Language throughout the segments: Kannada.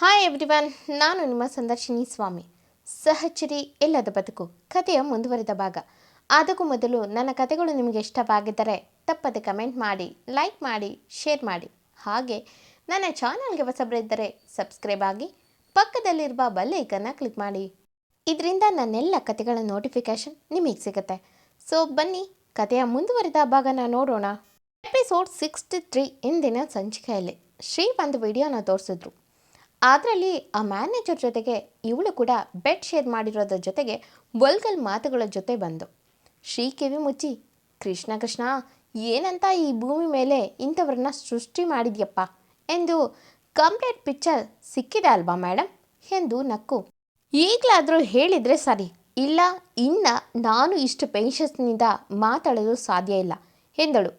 ಹಾಯ್ ಎವ್ರಿವನ್ ನಾನು ನಿಮ್ಮ ಸಂದರ್ಶಿನಿ ಸ್ವಾಮಿ. ಸಹಚರಿ ಎಲ್ಲದ ಬದುಕು, ಕಥೆಯ ಮುಂದುವರಿದ ಭಾಗ. ಅದಕ್ಕೂ ಮೊದಲು ನನ್ನ ಕಥೆಗಳು ನಿಮಗೆ ಇಷ್ಟವಾಗಿದ್ದರೆ ತಪ್ಪದೆ ಕಮೆಂಟ್ ಮಾಡಿ, ಲೈಕ್ ಮಾಡಿ, ಶೇರ್ ಮಾಡಿ. ಹಾಗೆ ನನ್ನ ಚಾನಲ್ಗೆ ಹೊಸಬರಿದ್ದರೆ ಸಬ್ಸ್ಕ್ರೈಬ್ ಆಗಿ, ಪಕ್ಕದಲ್ಲಿರುವ ಬೆಲ್ ಐಕನ್ನ ಕ್ಲಿಕ್ ಮಾಡಿ. ಇದರಿಂದ ನನ್ನೆಲ್ಲ ಕಥೆಗಳ ನೋಟಿಫಿಕೇಶನ್ ನಿಮಗೆ ಸಿಗುತ್ತೆ. ಸೊ ಬನ್ನಿ, ಕಥೆಯ ಮುಂದುವರಿದ ಭಾಗನ ನೋಡೋಣ. ಎಪಿಸೋಡ್ ಸಿಕ್ಸ್ಟಿ ತ್ರೀ ಇಂದಿನ ಸಂಚಿಕೆಯಲ್ಲಿ ಶ್ರೀ ಒಂದು ವಿಡಿಯೋನ ತೋರಿಸಿದ್ರು. ಅದರಲ್ಲಿ ಆ ಮ್ಯಾನೇಜರ್ ಜೊತೆಗೆ ಇವಳು ಕೂಡ ಬೆಡ್ ಶೇರ್ ಮಾಡಿರೋದ್ರ ಜೊತೆಗೆ ವಲ್ಗಲ್ ಮಾತುಗಳ ಜೊತೆ ಬಂದು, ಶ್ರೀ ಕಿವಿ ಮುಚ್ಚಿ, ಕೃಷ್ಣ ಕೃಷ್ಣ, ಏನಂತ ಈ ಭೂಮಿ ಮೇಲೆ ಇಂಥವ್ರನ್ನ ಸೃಷ್ಟಿ ಮಾಡಿದ್ಯಪ್ಪ? ಎಂದು ಕಂಪ್ಲೀಟ್ ಪಿಕ್ಚರ್ ಸಿಕ್ಕಿದೆ ಅಲ್ವಾ ಮೇಡಮ್ ಎಂದು ನಕ್ಕು, ಈಗಲಾದರೂ ಹೇಳಿದರೆ ಸರಿ, ಇಲ್ಲ, ಇನ್ನು ನಾನು ಇಷ್ಟು ಪೇಷನ್ಸ್ನಿಂದ ಮಾತಾಡಲು ಸಾಧ್ಯ ಇಲ್ಲ, ಎಂದಳು.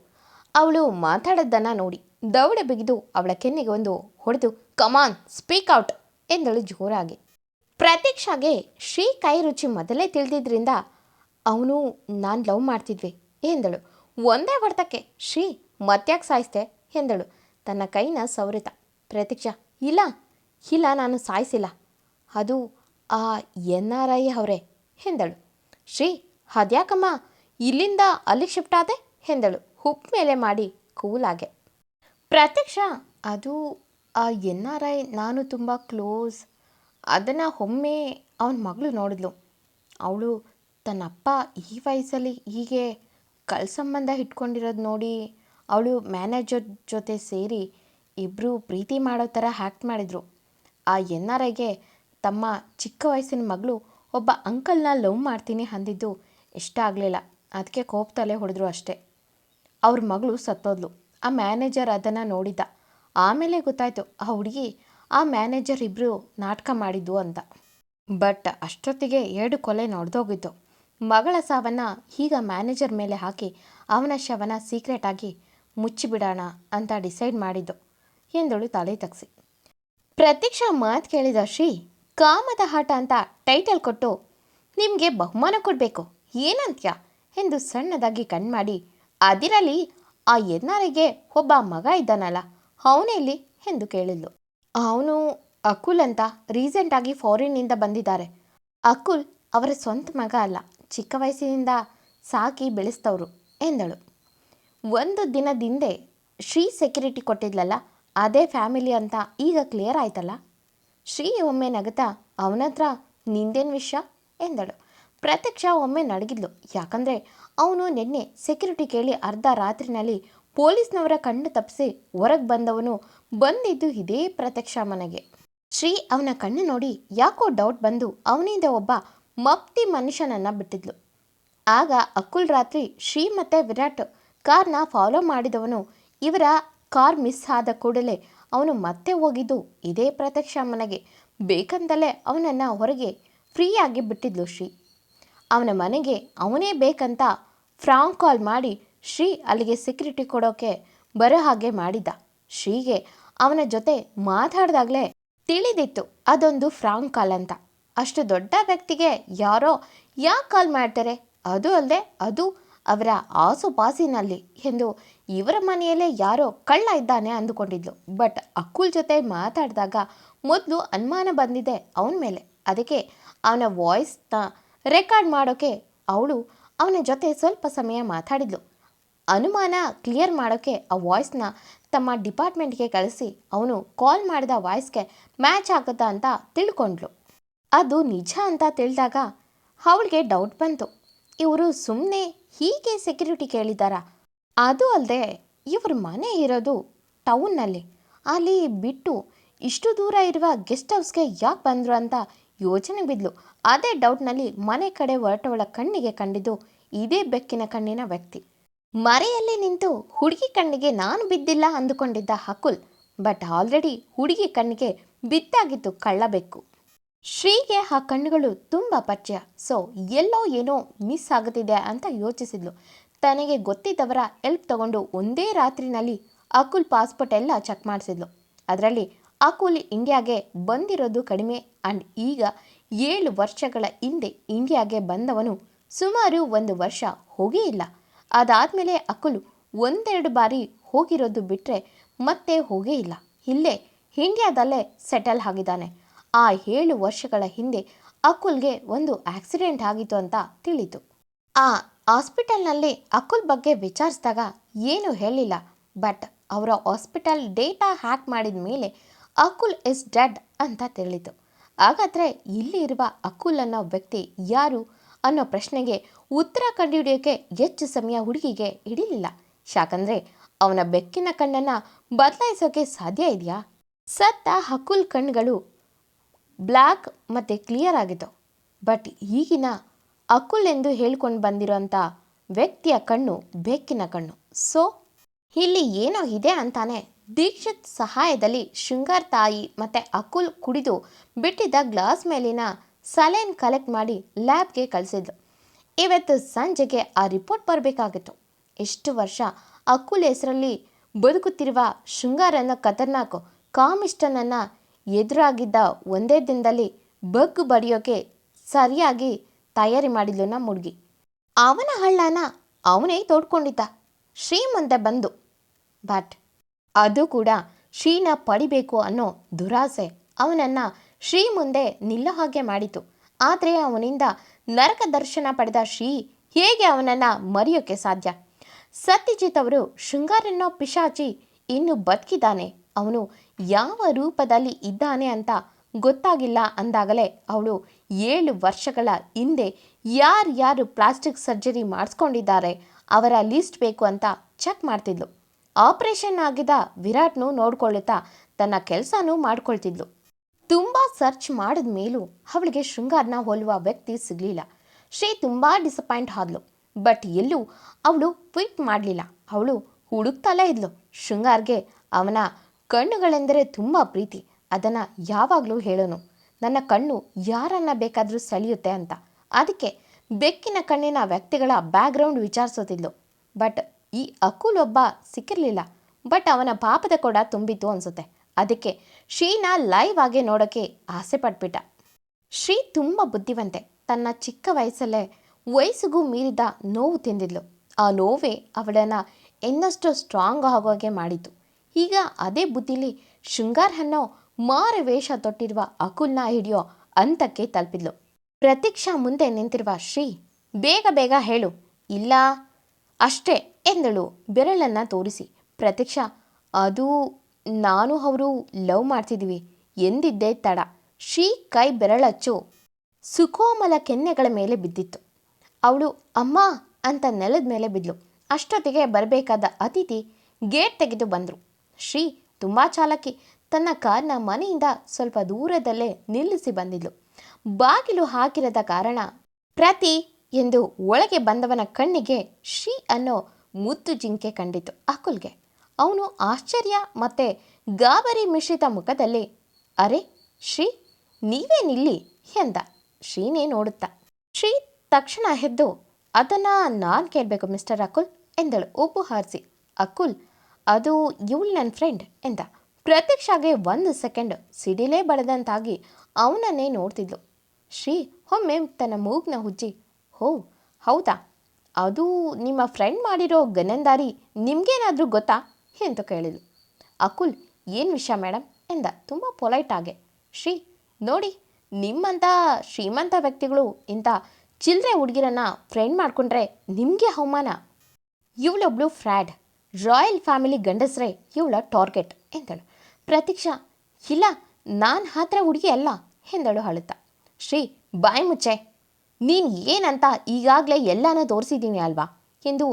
ಅವಳು ಮಾತಾಡೋದನ್ನು ನೋಡಿ ದೌಡೆ ಬಿಗಿದು ಅವಳ ಕೆನ್ನೆಗೆ ಒಂದು ಹೊಡೆದು ಕಮಾನ್ ಸ್ಪೀಕ್ ಔಟ್ ಎಂದಳು ಜೋರಾಗಿ. ಪ್ರತೀಕ್ಷಾಗೆ ಶ್ರೀ ಕೈ ರುಚಿ ಮೊದಲೇ ತಿಳಿದಿದ್ರಿಂದ, ಅವನು, ನಾನು ಲವ್ ಮಾಡ್ತಿದ್ವಿ ಎಂದಳು. ಒಂದೇ ಹೊಡೆತಕ್ಕೆ, ಶ್ರೀ ಮತ್ಯಾಕೆ ಸಾಯಿಸ್ತೆ ಎಂದಳು. ತನ್ನ ಕೈನ ಸವರಿತ. ಪ್ರತೀಕ್ಷಾ, ಇಲ್ಲ ಇಲ್ಲ, ನಾನು ಸಾಯಿಸಿಲ್ಲ. ಅದು ಆ ಎನ್ ಆರ್ ಐ ಅವರೇ ಎಂದಳು. ಶ್ರೀ, ಅದ್ಯಾಕಮ್ಮ, ಇಲ್ಲಿಂದ ಅಲ್ಲಿಗೆ ಶಿಫ್ಟ್ ಆದೆ ಎಂದಳು. ಮೇಲೆ ಮಾಡಿ ಕೂಲಾಗೆ. ಪ್ರತ್ಯಕ್ಷ ಅದು ಆ ಎನ್ ಆರ್ ಐ ನಾನು ತುಂಬ ಕ್ಲೋಸ್. ಅದನ್ನು ಒಮ್ಮೆ ಅವನ ಮಗಳು ನೋಡಿದ್ಲು. ಅವಳು ತನ್ನ ಅಪ್ಪ ಈ ವಯಸ್ಸಲ್ಲಿ ಹೀಗೆ ಕಳ್ ಸಂಬಂಧ ಇಟ್ಕೊಂಡಿರೋದು ನೋಡಿ ಅವಳು ಮ್ಯಾನೇಜರ್ ಜೊತೆ ಸೇರಿ ಇಬ್ಬರು ಪ್ರೀತಿ ಮಾಡೋ ಥರ ಹ್ಯಾಕ್ಟ್ ಮಾಡಿದರು. ಆ ಎನ್ ಆರ್ ಐಗೆ ತಮ್ಮ ಚಿಕ್ಕ ವಯಸ್ಸಿನ ಮಗಳು ಒಬ್ಬ ಅಂಕಲ್ನ ಲವ್ ಮಾಡ್ತೀನಿ ಅಂದಿದ್ದು ಇಷ್ಟ ಆಗಲಿಲ್ಲ. ಅದಕ್ಕೆ ಕೋಪ್ತಲೆ ಹೊಡೆದ್ರು ಅಷ್ಟೇ. ಅವ್ರ ಮಗಳು ಸತ್ತೋದ್ಲು. ಆ ಮ್ಯಾನೇಜರ್ ಅದನ್ನು ನೋಡಿದ್ದ. ಆಮೇಲೆ ಗೊತ್ತಾಯಿತು, ಆ ಹುಡುಗಿ, ಆ ಮ್ಯಾನೇಜರ್ ಇಬ್ಬರು ನಾಟಕ ಮಾಡಿದ್ದು ಅಂತ. ಬಟ್ ಅಷ್ಟೊತ್ತಿಗೆ ಎರಡು ಕೊಲೆ ನಡೆದೋಗಿತ್ತು. ಮಗಳ ಸಾವನ್ನು ಈಗ ಮ್ಯಾನೇಜರ್ ಮೇಲೆ ಹಾಕಿ ಅವನ ಶವನ ಸೀಕ್ರೆಟ್ ಆಗಿ ಮುಚ್ಚಿಬಿಡೋಣ ಅಂತ ಡಿಸೈಡ್ ಮಾಡಿದ್ದು. ಎಂದಳು ತಲೆ ತಗ್ಸಿ. ಪ್ರತೀಕ್ಷಾ ಮಾತು ಕೇಳಿದ ಶ್ರೀ, ಕಾಮದ ಆಟ ಅಂತ ಟೈಟಲ್ ಕೊಟ್ಟು, ನಿಮಗೆ ಬಹುಮಾನ ಕೊಡಬೇಕು, ಏನಂತ್ಯ? ಎಂದು ಸಣ್ಣದಾಗಿ ಕಣ್ಮಾಡಿ ಅದಿರಲಿ ಆ ಎನ್ನಾರಿಗೆ ಒಬ್ಬ ಮಗ ಇದ್ದಾನಲ್ಲ ಅವನೆಲ್ಲಿ ಎಂದು ಕೇಳಿದ್ಲು. ಅವನು ಅಕುಲ್ ಅಂತ ರೀಸೆಂಟಾಗಿ ಫಾರಿನ್ನಿಂದ ಬಂದಿದ್ದಾರೆ. ಅಕುಲ್ ಅವರ ಸ್ವಂತ ಮಗ ಅಲ್ಲ, ಚಿಕ್ಕ ವಯಸ್ಸಿನಿಂದ ಸಾಕಿ ಬೆಳೆಸ್ತವ್ರು ಎಂದಳು. ಒಂದು ದಿನದಿಂದೆ ಶ್ರೀ ಸೆಕ್ಯೂರಿಟಿ ಕೊಟ್ಟಿದ್ಲಲ್ಲ, ಅದೇ ಫ್ಯಾಮಿಲಿ ಅಂತ ಈಗ ಕ್ಲಿಯರ್ ಆಯ್ತಲ್ಲ? ಶ್ರೀ ಒಮ್ಮೆ ನಗುತ್ತಾ ಅವನತ್ರ ನಿಂದೇನು ವಿಷಯ ಎಂದಳು. ಪ್ರತ್ಯಕ್ಷ ಒಮ್ಮೆ ನಡಗಿದ್ಲು. ಯಾಕಂದರೆ ಅವನು ನಿನ್ನೆ ಸೆಕ್ಯೂರಿಟಿ ಕೇಳಿ ಅರ್ಧ ರಾತ್ರಿನಲ್ಲಿ ಪೊಲೀಸ್ನವರ ಕಣ್ಣು ತಪ್ಪಿಸಿ ಹೊರಗೆ ಬಂದವನು ಬಂದಿದ್ದು ಇದೇ ಪ್ರತ್ಯಕ್ಷ ಮನೆಗೆ. ಶ್ರೀ ಅವನ ಕಣ್ಣು ನೋಡಿ ಯಾಕೋ ಡೌಟ್ ಬಂದು ಅವನಿಂದ ಒಬ್ಬ ಮಪ್ತಿ ಮನುಷ್ಯನನ್ನು ಬಿಟ್ಟಿದ್ಲು. ಆಗ ಅಕ್ಕುಲ್ ರಾತ್ರಿ ಶ್ರೀ ಮತ್ತು ವಿರಾಟ್ ಕಾರ್ನ ಫಾಲೋ ಮಾಡಿದವನು ಇವರ ಕಾರ್ ಮಿಸ್ ಆದ ಕೂಡಲೇ ಅವನು ಮತ್ತೆ ಹೋಗಿದ್ದು ಇದೇ ಪ್ರತ್ಯಕ್ಷ ಮನೆಗೆ. ಬೇಕಂತಲೇ ಅವನನ್ನು ಹೊರಗೆ ಫ್ರೀಯಾಗಿ ಬಿಟ್ಟಿದ್ಲು ಶ್ರೀ. ಅವನ ಮನೆಗೆ ಅವನೇ ಬೇಕಂತ ಫ್ರಾಂಕ್ ಕಾಲ್ ಮಾಡಿ ಶ್ರೀ ಅಲ್ಲಿಗೆ ಸೆಕ್ಯೂರಿಟಿ ಕೊಡೋಕೆ ಬರೋ ಹಾಗೆ ಮಾಡಿದ್ದ ಶ್ರೀಗೆ ಅವನ ಜೊತೆ ಮಾತಾಡಿದಾಗಲೇ ತಿಳಿದಿತ್ತು, ಅದೊಂದು ಫ್ರಾಂಕ್ ಕಾಲ್ ಅಂತ. ಅಷ್ಟು ದೊಡ್ಡ ವ್ಯಕ್ತಿಗೆ ಯಾರೋ ಯಾಕೆ ಕಾಲ್ ಮಾಡ್ತಾರೆ? ಅದು ಅಲ್ಲದೆ ಅದು ಅವರ ಆಸುಪಾಸಿನಲ್ಲಿ ಎಂದು ಇವರ ಮನೆಯಲ್ಲೇ ಯಾರೋ ಕಳ್ಳ ಇದ್ದಾನೆ ಅಂದುಕೊಂಡಿದ್ಲು. ಬಟ್ ಅಕ್ಕುಲ್ ಜೊತೆ ಮಾತಾಡಿದಾಗ ಮೊದಲು ಅನುಮಾನ ಬಂದಿದೆ ಅವನ ಮೇಲೆ. ಅದಕ್ಕೆ ಅವನ ವಾಯ್ಸ್ನ ರೆಕಾರ್ಡ್ ಮಾಡೋಕ್ಕೆ ಅವಳು ಅವನ ಜೊತೆ ಸ್ವಲ್ಪ ಸಮಯ ಮಾತಾಡಿದ್ಲು. ಅನುಮಾನ ಕ್ಲಿಯರ್ ಮಾಡೋಕ್ಕೆ ಆ ವಾಯ್ಸ್ನ ತಮ್ಮ ಡಿಪಾರ್ಟ್ಮೆಂಟ್ಗೆ ಕಳಿಸಿ, ಅವನು ಕಾಲ್ ಮಾಡಿದ ವಾಯ್ಸ್ಗೆ ಮ್ಯಾಚ್ ಆಗುತ್ತಾ ಅಂತ ತಿಳ್ಕೊಂಡ್ಲು ಅದು ನಿಜ ಅಂತ ತಿಳಿದಾಗ ಅವಳಿಗೆ ಡೌಟ್ ಬಂತು. ಇವರು ಸುಮ್ಮನೆ ಹೀಗೆ ಸೆಕ್ಯೂರಿಟಿ ಕೇಳಿದಾರ ಅದು ಅಲ್ಲದೆ ಇವ್ರ ಮನೆ ಇರೋದು ಟೌನ್ನಲ್ಲಿ. ಅಲ್ಲಿ ಬಿಟ್ಟು ಇಷ್ಟು ದೂರ ಇರುವ ಗೆಸ್ಟ್ ಹೌಸ್ಗೆ ಯಾಕೆ ಬಂದರು ಅಂತ ಯೋಚನೆ ಬಿದ್ಲು. ಅದೇ ಡೌಟ್ನಲ್ಲಿ ಮನೆ ಕಡೆ ಹೊರಟವಳ ಕಣ್ಣಿಗೆ ಕಂಡಿದ್ದು ಇದೇ ಬೆಕ್ಕಿನ ಕಣ್ಣಿನ ವ್ಯಕ್ತಿ. ಮರೆಯಲ್ಲಿ ನಿಂತು ಹುಡುಗಿ ಕಣ್ಣಿಗೆ ನಾನು ಬಿದ್ದಿಲ್ಲ ಅಂದುಕೊಂಡಿದ್ದ ಹಕುಲ್ ಬಟ್ ಆಲ್ರೆಡಿ ಹುಡುಗಿ ಕಣ್ಣಿಗೆ ಬಿದ್ದಾಗಿದ್ದು ಕಳ್ಳಬೇಕು. ಶ್ರೀಗೆ ಆ ಕಣ್ಣುಗಳು ತುಂಬ ಪರಿಚಯ ಸೊ ಎಲ್ಲೋ ಏನೋ ಮಿಸ್ ಆಗುತ್ತಿದೆ ಅಂತ ಯೋಚಿಸಿದ್ಲು. ತನಗೆ ಗೊತ್ತಿದ್ದವರ ಎಲ್ಪ್ ತಗೊಂಡು ಒಂದೇ ರಾತ್ರಿನಲ್ಲಿ ಅಕುಲ್ ಪಾಸ್ಪೋರ್ಟ್ ಎಲ್ಲ ಚೆಕ್ ಮಾಡಿಸಿದ್ಲು. ಅದರಲ್ಲಿ ಅಕುಲ್ ಇಂಡಿಯಾಗೆ ಬಂದಿರೋದು ಕಡಿಮೆ ಆ್ಯಂಡ್ ಈಗ ಏಳು ವರ್ಷಗಳ ಹಿಂದೆ ಇಂಡಿಯಾಗೆ ಬಂದವನು ಸುಮಾರು ಒಂದು ವರ್ಷ ಹೋಗೇ ಇಲ್ಲ. ಅದಾದಮೇಲೆ ಅಕುಲು ಒಂದೆರಡು ಬಾರಿ ಹೋಗಿರೋದು ಬಿಟ್ಟರೆ ಮತ್ತೆ ಹೋಗೇ ಇಲ್ಲ. ಇಲ್ಲೇ ಇಂಡಿಯಾದಲ್ಲೇ ಸೆಟಲ್ ಆಗಿದ್ದಾನೆ. ಆ ಏಳು ವರ್ಷಗಳ ಹಿಂದೆ ಅಕುಲ್ಗೆ ಒಂದು ಆಕ್ಸಿಡೆಂಟ್ ಆಗಿತ್ತು ಅಂತ ತಿಳಿತು. ಆ ಹಾಸ್ಪಿಟಲ್ನಲ್ಲಿ ಅಕುಲ್ ಬಗ್ಗೆ ವಿಚಾರಿಸಿದಾಗ ಏನೂ ಹೇಳಿಲ್ಲ. ಬಟ್ ಅವರ ಹಾಸ್ಪಿಟಲ್ ಡೇಟಾ ಹ್ಯಾಕ್ ಮಾಡಿದ ಮೇಲೆ ಅಕುಲ್ ಇಸ್ ಡೆಡ್ ಅಂತ ತಿಳಿತು. ಹಾಗಾದರೆ ಇಲ್ಲಿ ಇರುವ ಅಕುಲ್ ಅನ್ನೋ ವ್ಯಕ್ತಿ ಯಾರು? ಅನ್ನೋ ಪ್ರಶ್ನೆಗೆ ಉತ್ತರ ಕಂಡುಹಿಡಿಯೋಕ್ಕೆ ಹೆಚ್ಚು ಸಮಯ ಹುಡುಗಿಗೆ ಹಿಡಿಲಿಲ್ಲ ಯಾಕಂದರೆ ಅವನ ಬೆಕ್ಕಿನ ಕಣ್ಣನ್ನು ಬದಲಾಯಿಸೋಕೆ ಸಾಧ್ಯ ಇದೆಯಾ? ಸತ್ತ ಹಕುಲ್ ಕಣ್ಗಳು ಬ್ಲ್ಯಾಕ್ ಮತ್ತು ಕ್ಲಿಯರ್ ಆಗಿತ್ತು ಬಟ್ ಈಗಿನ ಅಕುಲ್ ಎಂದು ಹೇಳ್ಕೊಂಡು ಬಂದಿರೋಂಥ ವ್ಯಕ್ತಿಯ ಕಣ್ಣು ಬೆಕ್ಕಿನ ಕಣ್ಣು. ಸೊ, ಇಲ್ಲಿ ಏನೋ ಇದೆ ಅಂತಾನೆ ದೀಕ್ಷಿತ್ ಸಹಾಯದಲ್ಲಿ ಶೃಂಗಾರ್ ತಾಯಿ ಮತ್ತು ಅಕುಲ್ ಕುಡಿದು ಬಿಟ್ಟಿದ್ದ ಗ್ಲಾಸ್ ಮೇಲಿನ ಸಲೈನ್ ಕಲೆಕ್ಟ್ ಮಾಡಿ ಲ್ಯಾಬ್ಗೆ ಕಳಿಸಿದ್ಲು. ಇವತ್ತು ಸಂಜೆಗೆ ಆ ರಿಪೋರ್ಟ್ ಬರಬೇಕಾಗಿತ್ತು. ಎಷ್ಟು ವರ್ಷ ಅಕ್ಕುಲ್ ಹೆಸರಲ್ಲಿ ಬದುಕುತ್ತಿರುವ ಶೃಂಗಾರನ ಖತರ್ನಾಕ್ ಕಾಮಿಷ್ಟನನ್ನು ಎದುರಾಗಿದ್ದ ಒಂದೇ ದಿನದಲ್ಲಿ ಬಗ್ಗು ಬಡಿಯೋಕೆ ಸರಿಯಾಗಿ ತಯಾರಿ ಮಾಡಿದ್ಲು ನಮ್ಮ ಹುಡುಗಿ. ಅವನ ಹಳ್ಳನ ಅವನೇ ತೋಡ್ಕೊಂಡಿದ್ದ. ಶ್ರೀ ಮುಂದೆ ಬಂದು. ಬಟ್ ಅದು ಕೂಡ ಶ್ರೀನ ಪಡಿಬೇಕು ಅನ್ನೋ ದುರಾಸೆ ಅವನನ್ನು ಶ್ರೀ ಮುಂದೆ ನಿಲ್ಲೋ ಹಾಗೆ ಮಾಡಿತು. ಆದರೆ ಅವನಿಂದ ನರಕ ದರ್ಶನ ಪಡೆದ ಶ್ರೀ ಹೇಗೆ ಅವನನ್ನು ಮರೆಯೋಕ್ಕೆ ಸಾಧ್ಯ? ಸತ್ಯಜಿತ್ ಅವರು ಶೃಂಗಾರನ್ನೋ ಪಿಶಾಚಿ ಇನ್ನು ಬದುಕಿದ್ದಾನೆ. ಅವನು ಯಾವ ರೂಪದಲ್ಲಿ ಇದ್ದಾನೆ ಅಂತ ಗೊತ್ತಾಗಿಲ್ಲ ಅಂದಾಗಲೇ ಅವಳು ಏಳು ವರ್ಷಗಳ ಹಿಂದೆ ಯಾರ್ಯಾರು ಪ್ಲಾಸ್ಟಿಕ್ ಸರ್ಜರಿ ಮಾಡಿಸ್ಕೊಂಡಿದ್ದಾರೆ, ಅವರ ಲಿಸ್ಟ್ ಬೇಕು ಅಂತ ಚೆಕ್ ಮಾಡ್ತಿದ್ಲು. ಆಪರೇಷನ್ ಆಗಿದ್ದ ವಿರಾಟ್ನು ನೋಡ್ಕೊಳ್ಳುತ್ತಾ ತನ್ನ ಕೆಲಸನೂ ಮಾಡ್ಕೊಳ್ತಿದ್ಲು. ತುಂಬ ಸರ್ಚ್ ಮಾಡಿದ ಮೇಲೂ ಅವಳಿಗೆ ಶೃಂಗಾರನ ಹೋಲುವ ವ್ಯಕ್ತಿ ಸಿಗಲಿಲ್ಲ. ಶ್ರೀ ತುಂಬ ಡಿಸಪಾಯಿಂಟ್ ಆದ್ಲು. ಬಟ್ ಎಲ್ಲೂ ಅವಳು ಕ್ವಿಟ್ ಮಾಡಲಿಲ್ಲ. ಅವಳು ಹುಡುಕ್ತಲೇ ಇದ್ಲು. ಶೃಂಗಾರ್ಗೆ ಅವನ ಕಣ್ಣುಗಳೆಂದರೆ ತುಂಬ ಪ್ರೀತಿ. ಅದನ್ನು ಯಾವಾಗಲೂ ಹೇಳೋನು. ನನ್ನ ಕಣ್ಣು ಯಾರನ್ನ ಬೇಕಾದರೂ ಸೆಳೆಯುತ್ತೆ ಅಂತ. ಅದಕ್ಕೆ ಬೆಕ್ಕಿನ ಕಣ್ಣಿನ ವ್ಯಕ್ತಿಗಳ ಬ್ಯಾಕ್ಗ್ರೌಂಡ್ ವಿಚಾರಿಸೋತಿದ್ಲು. ಬಟ್ ಈ ಅಕುಲೊಬ್ಬ ಸಿಕ್ಕಿರಲಿಲ್ಲ. ಬಟ್ ಅವನ ಪಾಪದ ಕೊಡ ತುಂಬಿತ್ತು ಅನಿಸುತ್ತೆ. ಅದಕ್ಕೆ ಶ್ರೀನ ಲೈವ್ ಆಗಿ ನೋಡೋಕ್ಕೆ ಆಸೆ ಪಟ್ಬಿಟ್ಟ. ಶ್ರೀ ತುಂಬ ಬುದ್ಧಿವಂತೆ. ತನ್ನ ಚಿಕ್ಕ ವಯಸ್ಸಲ್ಲೇ ವಯಸ್ಸಿಗೂ ಮೀರಿದ ನೋವು ತಿಂದಿದ್ಲು. ಆ ನೋವೇ ಅವಳನ್ನು ಇನ್ನಷ್ಟು ಸ್ಟ್ರಾಂಗ್ ಆಗೋಗೆ ಮಾಡಿತು ಈಗ ಅದೇ ಬುದ್ಧಿಲಿ ಶೃಂಗಾರ್ ಅನ್ನೋ ಮಾರ ವೇಷ ತೊಟ್ಟಿರುವ ಅಕುಲ್ನ ಹಿಡಿಯೋ ಹಂತಕ್ಕೆ ತಲುಪಿದ್ಲು. ಪ್ರತೀಕ್ಷಾ ಮುಂದೆ ನಿಂತಿರುವ ಶ್ರೀ, ಬೇಗ ಬೇಗ ಹೇಳು. ಇಲ್ಲ, ಅಷ್ಟೇ ಎಂದಳು. ಬೆರಳನ್ನು ತೋರಿಸಿ. ಪ್ರತೀಕ್ಷಾ, ಅದು ನಾನು ಅವರು ಲವ್ ಮಾಡ್ತಿದ್ದೀವಿ ಎಂದಿದ್ದೇ ತಡ. ಶ್ರೀ ಕೈ ಬೆರಳಚ್ಚು ಸುಕೋಮಲ ಕೆನ್ನೆಗಳ ಮೇಲೆ ಬಿದ್ದಿತ್ತು. ಅವಳು, ಅಮ್ಮ ಅಂತ ನೆಲದ ಮೇಲೆ ಬಿದ್ಲು. ಅಷ್ಟೊತ್ತಿಗೆ ಬರಬೇಕಾದ ಅತಿಥಿ ಗೇಟ್ ತೆಗೆದು ಬಂದರು. ಶ್ರೀ ತುಂಬ ಚಾಲಕಿ. ತನ್ನ ಕಾರ್ನ ಮನೆಯಿಂದ ಸ್ವಲ್ಪ ದೂರದಲ್ಲೇ ನಿಲ್ಲಿಸಿ ಬಂದಿದ್ಲು. ಬಾಗಿಲು ಹಾಕಿರದ ಕಾರಣ ಪ್ರತಿ ಎಂದು ಒಳಗೆ ಬಂದವನ ಕಣ್ಣಿಗೆ ಶ್ರೀ ಅನ್ನೋ ಮುತ್ತು ಜಿಂಕೆ ಕಂಡಿತು ಅಕುಲ್ಗೆ. ಅವನು ಆಶ್ಚರ್ಯ ಮತ್ತೆ ಗಾಬರಿ ಮಿಶ್ರಿತ ಮುಖದಲ್ಲಿ, ಅರೆ ಶ್ರೀ, ನೀವೇನಿಲ್ಲಿ? ಎಂದ. ಶ್ರೀನೇ ನೋಡುತ್ತಾ. ಶ್ರೀ ತಕ್ಷಣ ಎದ್ದು, ಅದನ್ನು ನಾನು ಕೇಳಬೇಕು, ಮಿಸ್ಟರ್ ಅಕುಲ್, ಎಂದಳು. ಉಪ್ಪು ಹಾರಿಸಿ, ಅಕುಲ್, ಅದು ಇವಳು ನನ್ನ ಫ್ರೆಂಡ್, ಎಂದ. ಪ್ರತ್ಯಕ್ಷಾಗೆ ಒಂದು ಸೆಕೆಂಡ್ ಸಿಡಿಲೇ ಬಡದಂತಾಗಿ ಅವನನ್ನೇ ನೋಡ್ತಿದ್ಲು. ಶ್ರೀ, ಒಮ್ಮೆ ತನ್ನ ಮೂಗ್ನ ಹುಜ್ಜಿ ಹೋ, ಹೌದಾ? ಅದು ನಿಮ್ಮ ಫ್ರೆಂಡ್ ಮಾಡಿರೋ ಗನಂದಾರಿ ನಿಮಗೇನಾದರೂ ಗೊತ್ತಾ? ಎಂದು ಕೇಳಿದ್ಲು? ಅಕುಲ್, ಏನು ವಿಷಯ ಮೇಡಮ್ ಎಂದ ತುಂಬ ಪೊಲೈಟ್ ಆಗೆ ಶ್ರೀ, ನೋಡಿ ನಿಮ್ಮಂಥ ಶ್ರೀಮಂತ ವ್ಯಕ್ತಿಗಳು ಇಂಥ ಚಿಲ್ಲರೆ ಹುಡುಗಿರನ್ನ ಫ್ರೆಂಡ್ ಮಾಡಿಕೊಂಡ್ರೆ ನಿಮಗೆ ಅವಮಾನ? ಇವಳೊಬ್ಳು ಫ್ರಾಡ್, ರಾಯಲ್ ಫ್ಯಾಮಿಲಿ ಗಂಡಸ್ರೆ, ಇವಳ ಟಾರ್ಗೆಟ್, ಎಂದಳು. ಪ್ರತೀಕ್ಷಾ, ಇಲ್ಲ, ನಾನು ಹತ್ರ ಹುಡುಗಿ ಅಲ್ಲ, ಎಂದಳು ಅಳುತ್ತಾ. ಶ್ರೀ, ಬಾಯಿ ಮುಚ್ಚೆ, ನೀನು ಏನಂತ ಈಗಾಗಲೇ ಎಲ್ಲನೂ ತೋರಿಸಿದ್ದೀನಿ ಅಲ್ವಾ? ಎಂದು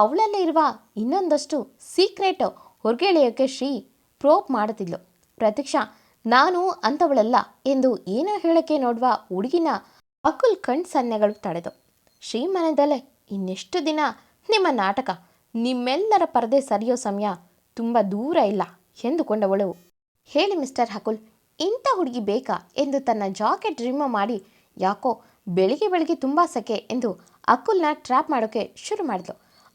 ಅವಳಲ್ಲೇ ಇರುವ ಇನ್ನೊಂದಷ್ಟು ಸೀಕ್ರೆಟ್ ಹೊರಗೆಳೆಯೋಕ್ಕೆ ಶ್ರೀ ಪ್ರೋಪ್ ಮಾಡುತ್ತಿದ್ಲು. ಪ್ರತೀಕ್ಷಾ ನಾನು ಅಂಥವಳಲ್ಲ ಎಂದು ಏನೋ ಹೇಳಕ್ಕೆ ನೋಡುವ ಹುಡುಗಿನ ಅಕುಲ್ ಕಣ್ ಸನ್ನೆಗಳು ತಡೆದು ಶ್ರೀಮನದಲ್ಲೇ ಇನ್ನೆಷ್ಟು ದಿನ ನಿಮ್ಮ ನಾಟಕ? ನಿಮ್ಮೆಲ್ಲರ ಪರದೆ ಸರಿಯೋ ಸಮಯ ತುಂಬ ದೂರ ಇಲ್ಲ ಎಂದುಕೊಂಡವಳು. ಹೇಳಿ ಮಿಸ್ಟರ್ ಅಕುಲ್, ಇಂಥ ಹುಡುಗಿ ಬೇಕಾ? ಎಂದು ತನ್ನ ಜಾಕೆಟ್ ರಿಮೂವ್ ಮಾಡಿ, ಯಾಕೋ ಬೆಳಿಗ್ಗೆ ಬೆಳಿಗ್ಗೆ ತುಂಬ ಸಕೆ ಎಂದು ಅಕುಲ್ನ ಟ್ರ್ಯಾಪ್ ಮಾಡೋಕ್ಕೆ ಶುರು ಮಾಡಿದ್ಲು.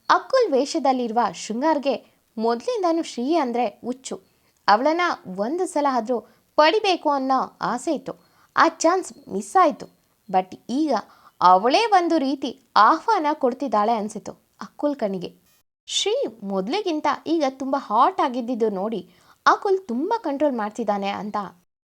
ಅಕುಲ್ ವೇಷದಲ್ಲಿರುವ ಶೃಂಗಾರ್ಗೆ ಮೊದಲಿಂದಾನು ಶ್ರೀ ಅಂದರೆ ಹುಚ್ಚು. ಅವಳನ್ನು ಒಂದು ಸಲ ಆದರೂ ಪಡಿಬೇಕು ಅನ್ನೋ ಆಸೆ ಇತ್ತು. ಆ ಚಾನ್ಸ್ ಮಿಸ್ ಆಯಿತು. ಬಟ್ ಈಗ ಅವಳೇ ಒಂದು ರೀತಿ ಆಹ್ವಾನ ಕೊಡ್ತಿದ್ದಾಳೆ ಅನಿಸಿತು ಅಕ್ಕುಲ್ ಕಣಿಗೆ ಶ್ರೀ ಮೊದಲಿಗಿಂತ ಈಗ ತುಂಬ ಹಾಟ್ ಆಗಿದ್ದಿದ್ದು ನೋಡಿ ಅಕುಲ್ ತುಂಬ ಕಂಟ್ರೋಲ್ ಮಾಡ್ತಿದ್ದಾನೆ ಅಂತ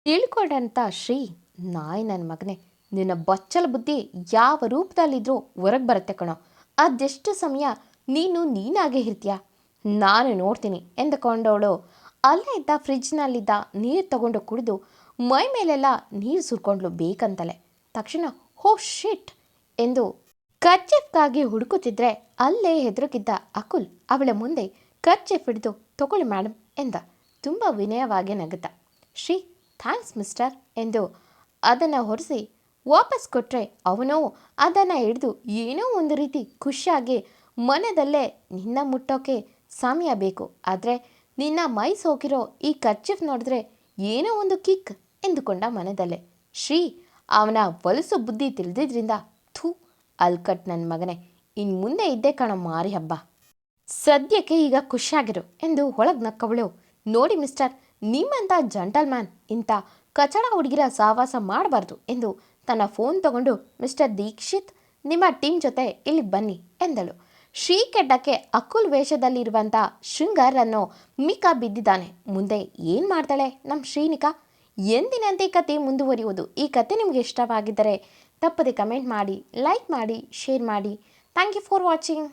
ತಿಳ್ಕೊಂಡಂಥ ಶ್ರೀ, ನಾಯಿ ನನ್ನ ಮಗನೇ, ನಿನ್ನ ಬಚ್ಚಲ ಬುದ್ಧಿ ಯಾವ ರೂಪದಲ್ಲಿದ್ರೂ ಹೊರಗೆ ಬರುತ್ತೆ ಕಣೋ. ಅದೆಷ್ಟು ಸಮಯ ನೀನು ನೀನಾಗೆ ಇರ್ತೀಯ? ನಾನು ನೋಡ್ತೀನಿ, ಎಂದುಕೊಂಡವಳು. ಅಲ್ಲೇ ಇದ್ದ ಫ್ರಿಜ್ನಲ್ಲಿದ್ದ ನೀರು ತಗೊಂಡು ಕುಡಿದು ಮೈ ಮೇಲೆಲ್ಲ ನೀರು ಸುರ್ಕೊಂಡ್ಲು ಬೇಕಂತಲೇ. ತಕ್ಷಣ ಹೋ ಶಿಟ್! ಎಂದು ಕರ್ಚಿಫ್ಗಾಗಿ ಹುಡುಕುತ್ತಿದ್ರೆ ಅಲ್ಲೇ ಹೆದರುಗಿದ್ದ ಅಕುಲ್ ಅವಳ ಮುಂದೆ ಕರ್ಚಿಫ್ ಹಿಡಿದು, ತಗೊಳ್ಳಿ ಮೇಡಮ್ ಎಂದ. ತುಂಬ ವಿನಯವಾಗಿ ನಗುತ್ತ. ಶ್ರೀ, ಥ್ಯಾಂಕ್ಸ್ ಮಿಸ್ಟರ್, ಎಂದು ಅದನ್ನು ಹೊರಿಸಿ ವಾಪಸ್ ಕೊಟ್ಟರೆ ಅವನು ಅದನ್ನು ಹಿಡಿದು ಏನೋ ಒಂದು ರೀತಿ ಖುಷಿಯಾಗಿ ಮನದಲ್ಲೇ ನಿನ್ನ ಮುಟ್ಟೋಕೆ ಸಮಯ ಬೇಕು. ಆದರೆ ನಿನ್ನ ಮೈ ಸೋಕಿರೋ ಈ ಕರ್ಚಿಫ್ ನೋಡಿದ್ರೆ ಏನೋ ಒಂದು ಕಿಕ್ ಎಂದುಕೊಂಡ ಮನದಲ್ಲೇ. ಶ್ರೀ, ಅವನ ವಲಸು ಬುದ್ಧಿ ತಿಳಿದಿದ್ರಿಂದ ಥೂ, ಅಲ್ಕಟ್ ನನ್ನ ಮಗನೇ ಇನ್ನು ಮುಂದೆ ಇದ್ದೇ ಕಾಣೋ ಮಾರಿ ಹಬ್ಬ. ಸದ್ಯಕ್ಕೆ ಈಗ ಖುಷಿಯಾಗಿರು ಎಂದು ಒಳಗೆ ನಕ್ಕವಳು. ನೋಡಿ ಮಿಸ್ಟರ್ ನಿಮ್ಮಂಥ ಜಂಟಲ್ಮ್ಯಾನ್ ಇಂಥ ಕಚಡ ಹುಡುಗಿರ ಸಹವಾಸ ಮಾಡಬಾರ್ದು ಎಂದು ತನ್ನ ಫೋನ್ ತಗೊಂಡು ಮಿಸ್ಟರ್ ದೀಕ್ಷಿತ್, ನಿಮ್ಮ ಟೀಮ್ ಜೊತೆ ಇಲ್ಲಿ ಬನ್ನಿ ಎಂದಳು. ಶ್ರೀ ಕೆಡ್ಡಕ್ಕೆ ಅಕುಲ್ ವೇಷದಲ್ಲಿರುವಂಥ ಶೃಂಗಾರನ್ನು ಮಿಕಾ ಬಿದ್ದಿದ್ದಾನೆ. ಮುಂದೆ ಏನು ಮಾಡ್ತಾಳೆ ನಮ್ಮ ಶ್ರೀನಿಕಾ? ಎಂದಿನಂತೆ ಕತೆ ಮುಂದುವರಿಯುವುದು. ಈ ಕತೆ ನಿಮಗೆ ಇಷ್ಟವಾಗಿದ್ದರೆ ತಪ್ಪದೆ ಕಮೆಂಟ್ ಮಾಡಿ, ಲೈಕ್ ಮಾಡಿ, ಶೇರ್ ಮಾಡಿ. Thank you for watching.